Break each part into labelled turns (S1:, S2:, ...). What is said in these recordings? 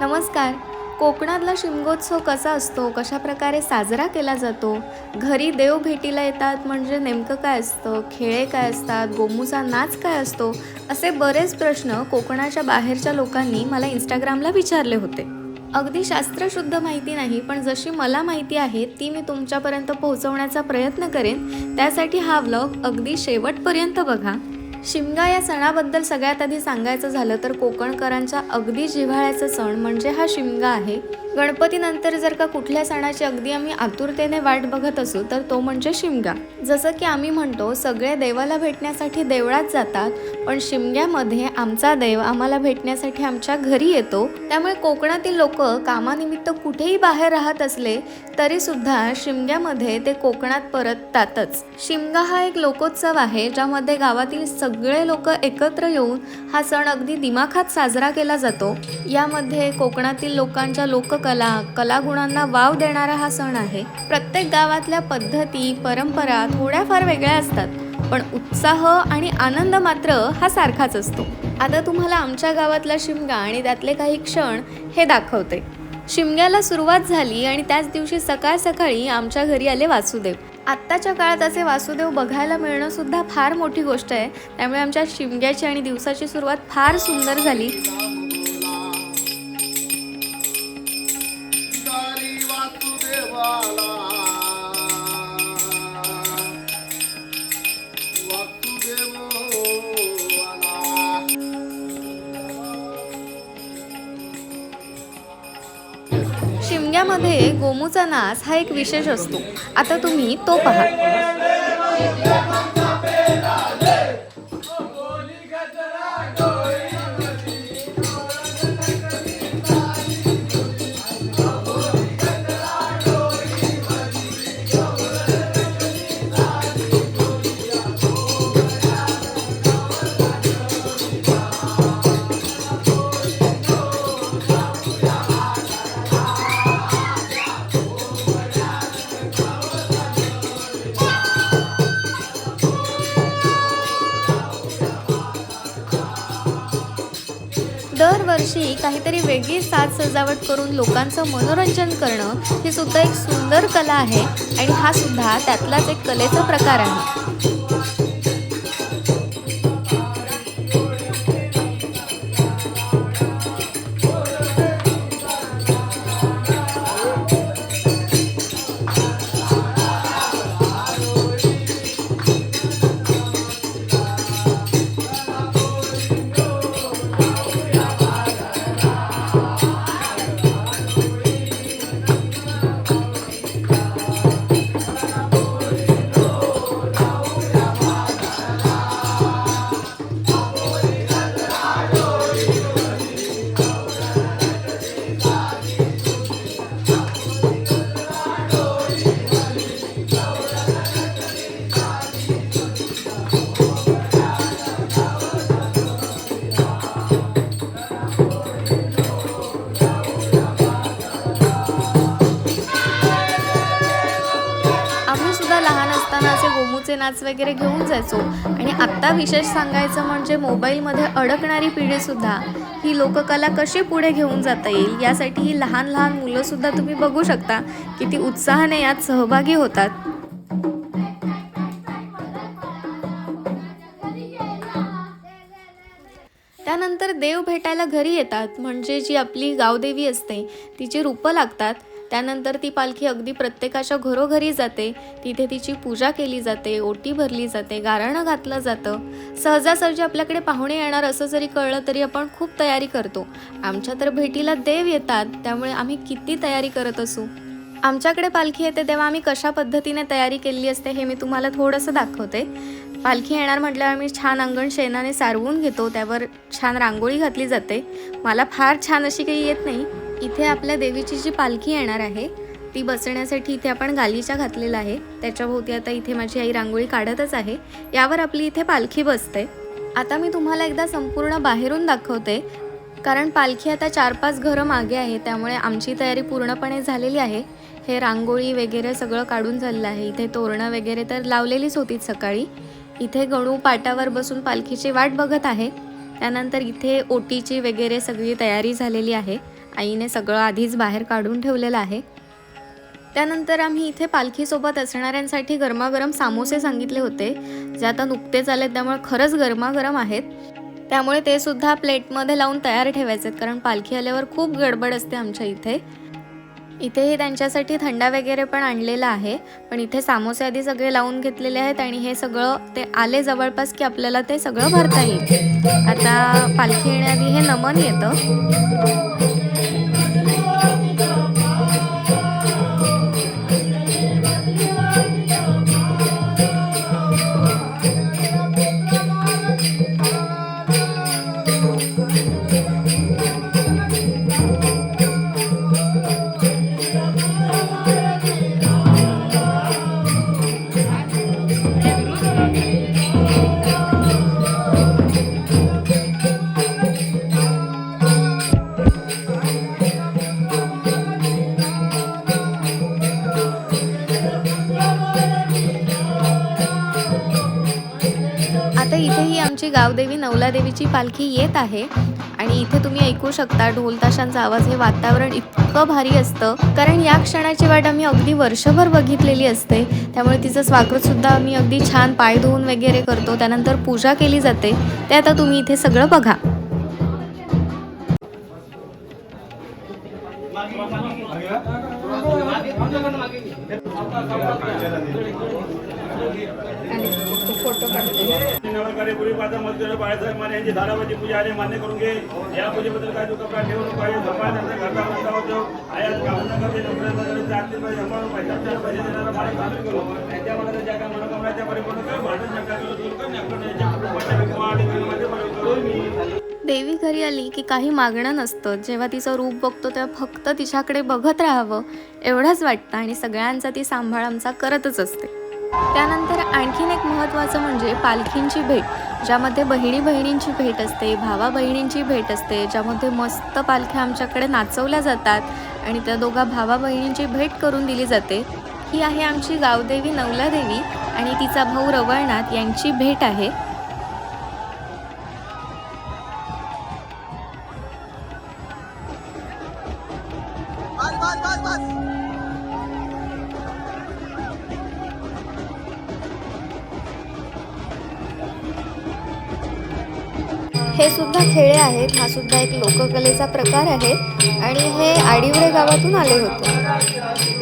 S1: नमस्कार. कोकणातला शिमगोत्सव कसा असतो? कशा प्रकारे साजरा केला जातो? घरी देव भेटीला येतात म्हणजे नेमकं काय असतं? खेळे काय असतात? गोमूचा नाच काय असतो? असे बरेच प्रश्न कोकणाच्या बाहेरच्या लोकांनी मला इंस्टाग्रामला विचारले होते. अगदी शास्त्रशुद्ध माहिती नाही पण जशी मला माहिती आहे ती मी तुमच्यापर्यंत पोहोचवण्याचा प्रयत्न करेन. त्यासाठी हा व्लॉग अगदी शेवटपर्यंत बघा. शिमगा या सणाबद्दल सगळ्यात आधी सांगायचं झालं तर कोकणकरांच्या अगदी जिव्हाळ्याचा सण म्हणजे हा शिमगा आहे. गणपतीनंतर जर का कुठल्या सणाची अगदी आम्ही आतुरतेने वाट बघत असू तर तो म्हणजे शिमगा जसं की आम्ही म्हणतो सगळे देवाला भेटण्यासाठी देवळात जातात पण शिमग्यामध्ये आमचा देव आम्हाला भेटण्यासाठी आमच्या घरी येतो. त्यामुळे कोकणातील लोक कामानिमित्त कुठेही बाहेर राहत असले तरी सुद्धा शिमग्यामध्ये ते कोकणात परततातच. शिमगा हा एक लोकोत्सव आहे ज्यामध्ये गावातील सगळे लोक एकत्र येऊन हा सण अगदी दिमाखात साजरा केला जातो. यामध्ये कोकणातील लोकांच्या लोक कला कलागुणांना वाव देणारा हा सण आहे. प्रत्येक गावातल्या पद्धती परंपरा थोड्याफार वेगळ्या असतात पण उत्साह आणि आनंद मात्र हा सारखाच असतो. आता तुम्हाला आमच्या गावातला शिमगा आणि त्यातले काही क्षण हे दाखवते. शिमग्याला सुरुवात झाली आणि त्याच दिवशी सकाळ सकाळी आमच्या घरी आले वासुदेव. आत्ताच्या काळात असे वासुदेव बघायला मिळणं सुद्धा फार मोठी गोष्ट आहे. त्यामुळे आमच्या शिमग्याची आणि दिवसाची सुरुवात फार सुंदर झाली. शिमग्यामध्ये गोमूचा नाच हा एक विशेष असतो. आता तुम्ही तो पहा. काहीतरी वेगळी साज सजावट करून लोकांचं मनोरंजन करणं ही सुद्धा एक सुंदर कला आहे. आणि हा सुद्धा त्यातलाच एक कलेचा प्रकार आहे. नाच वगैरे घेऊन जायचो. आणि आत्ता विशेष सांगायचं म्हणजे मोबाईलमध्ये अडकणारी पिढीसुद्धा ही लोककला कशी पुढे घेऊन जाता येईल यासाठी ही लहान लहान मुलंसुद्धा तुम्ही बघू शकता किती उत्साहाने यात सहभागी होतात. त्यानंतर देव भेटायला घरी येतात म्हणजे जी आपली गावदेवी असते तिची रूपं लागतात. त्यानंतर ती पालखी अगदी प्रत्येकाच्या घरोघरी जाते. तिथे तिची पूजा केली जाते ओटी भरली जाते गारणं घातलं जातं. सहजासहजी आपल्याकडे पाहुणे येणार असं जरी कळलं तरी आपण खूप तयारी करतो. आमच्या तर भेटीला देव येतात त्यामुळे आम्ही किती तयारी करत असू? आमच्याकडे पालखी येते तेव्हा आम्ही कशा पद्धतीने तयारी केली असते हे मी तुम्हाला थोडंसं दाखवते. पालखी येणार म्हटल्यावर आम्ही छान अंगण शेणाने सारवून घेतो त्यावर छान रांगोळी घातली जाते. मला फार छान अशी काही येत नाही. इथे आपल्या देवीची जी पालखी येणार आहे ती बसण्यासाठी इथे आपण गालीचा घातलेला आहे. त्याच्याभोवती आता इथे माझी आई रांगोळी काढतच आहे. यावर आपली इथे पालखी बसते. आता मी तुम्हाला एकदा संपूर्ण बाहेरून दाखवते. कारण पालखी आता चार पाच घरं मागे आहे त्यामुळे आमची तयारी पूर्णपणे झालेली आहे. हे रांगोळी वगैरे सगळं काढून झालेलं आहे. इथे तोरणं वगैरे तर लावलेलीच होती सकाळी. इथे गणू पाटावर बसून पालखीची वाट बघत आहे. त्यानंतर इथे ओटीची वगैरे सगळी तयारी झालेली आहे. आईने सगळं आधीच बाहेर काढून ठेवलेलं आहे. त्यानंतर आम्ही इथे पालखीसोबत असणाऱ्यांसाठी गरमागरम सामोसे सांगितले होते. जे आता नुकतेच आले त्यामुळे खरंच गरमागरम आहेत. त्यामुळे ते सुद्धा प्लेटमध्ये लावून तयार ठेवायचे आहेत कारण पालखी आल्यावर खूप गडबड असते आमच्या इथे. इथेही त्यांच्यासाठी थंडा वगैरे पण आणलेला आहे. पण इथे सामोसे आधी सगळे लावून घेतलेले आहेत आणि हे सगळं ते आले जवळपास की आपल्याला ते सगळं भरता येईल. आता पालखी येण्याआधी हे नमन येतं. देवीची पालखी येत आहे आणि इथे तुम्ही ऐकू शकता ढोल ताशांचा आवाज. हे वातावरण इतकं भारी असतं. कारण या क्षणाची वाट आम्ही अगदी वर्षभर बघितलेली असते. त्यामुळे तिचं स्वागतसुद्धा आम्ही अगदी छान पाय धुवून वगैरे करतो. त्यानंतर पूजा केली जाते. ते आता तुम्ही इथे सगळं बघा.
S2: बाळासाहेब माने यांची धारावाची पूजा आले मान्य करून घे. या पूजेबद्दल काय त्यांचा घरचा होतो. आयात कामना करते ज्या काय परिपूर्ण
S1: देवी घरी आली की काही मागणं नसतं. जेव्हा तिचं रूप बघतो तेव्हा फक्त तिच्याकडे बघत राहावं एवढंच वाटतं आणि सगळ्यांचा ती सांभाळ आमचा करतच असते. त्यानंतर आणखीन एक महत्त्वाचं म्हणजे पालखींची भेट ज्यामध्ये बहिणी बहिणींची भेट असते भावा बहिणींची भेट असते ज्यामध्ये मस्त पालख्या आमच्याकडे नाचवल्या जातात आणि त्या दोघा भावा बहिणींची भेट करून दिली जाते. ही आहे आमची गावदेवी नवलादेवी आणि तिचा भाऊ रवळनाथ यांची भेट आहे.
S3: बस बस बस.
S1: हे सुद्धा खेळे आहेत. हा सुद्धा एक लोककलेचा प्रकार आहे. आणि हे आडिवरे गावातून आले होते.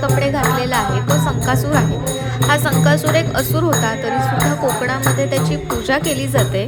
S1: कपडे घातलेला आहे तो संकासूर आहे. हा संकासूर एक असुर होता तरी सुद्धा कोकणामध्ये त्याची पूजा केली जाते.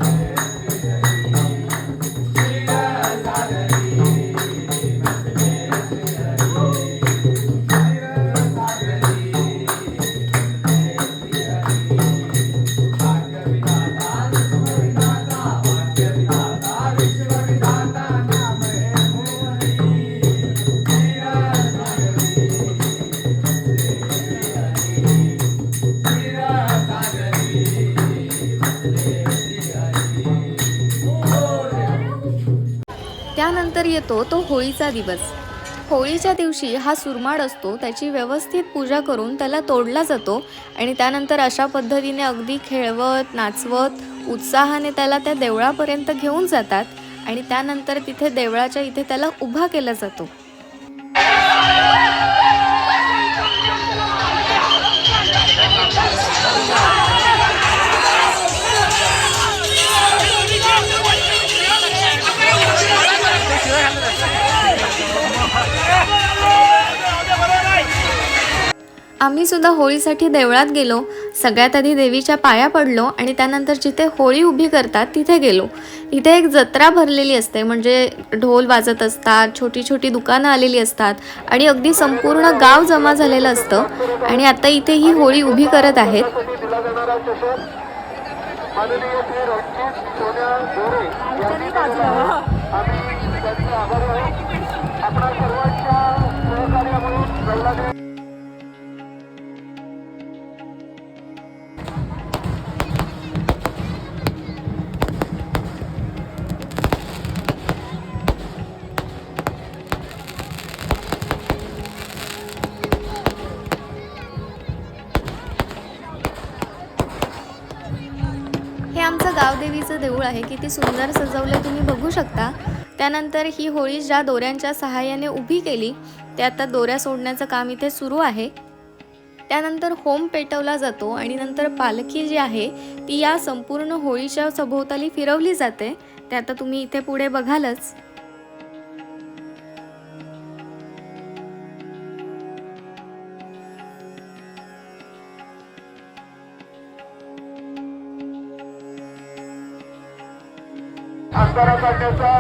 S1: येतो तो होळीचा दिवस. होळीच्या दिवशी हा सुरमाड असतो त्याची व्यवस्थित पूजा करून त्याला तोडला जातो आणि त्यानंतर अशा पद्धतीने अगदी खेळवत नाचवत उत्साहाने त्याला त्या देवळापर्यंत घेऊन जातात आणि त्यानंतर तिथे देवळाच्या इथे त्याला उभा केला जातो. आम्ही सुद्धा होळीसाठी देवळात गेलो. सगळ्यात आधी देवीच्या पाया पडलो आणि त्यानंतर जिथे होळी उभी करतात तिथे गेलो. इथे एक जत्रा भरलेली असते. म्हणजे ढोल वाजत असतात छोटी छोटी दुकानं आलेली असतात आणि अगदी संपूर्ण गाव जमा झालेलं असतं. आणि आता इथे ही होळी उभी करत आहेत.
S3: माननीय
S1: देऊळ आहे किती सुंदर सजवलं तुम्ही बघू शकता. त्यानंतर ही होळी ज्या दोऱ्यांच्या सहाय्याने उभी केली त्या आता दोऱ्या सोडण्याचं काम इथे सुरू आहे. त्यानंतर होम पेटवला जातो आणि नंतर पालखी जी आहे ती या संपूर्ण होळीच्या सभोवताली फिरवली जाते. ते आता तुम्ही इथे पुढे बघालच.
S3: अंधारा काढण्याचा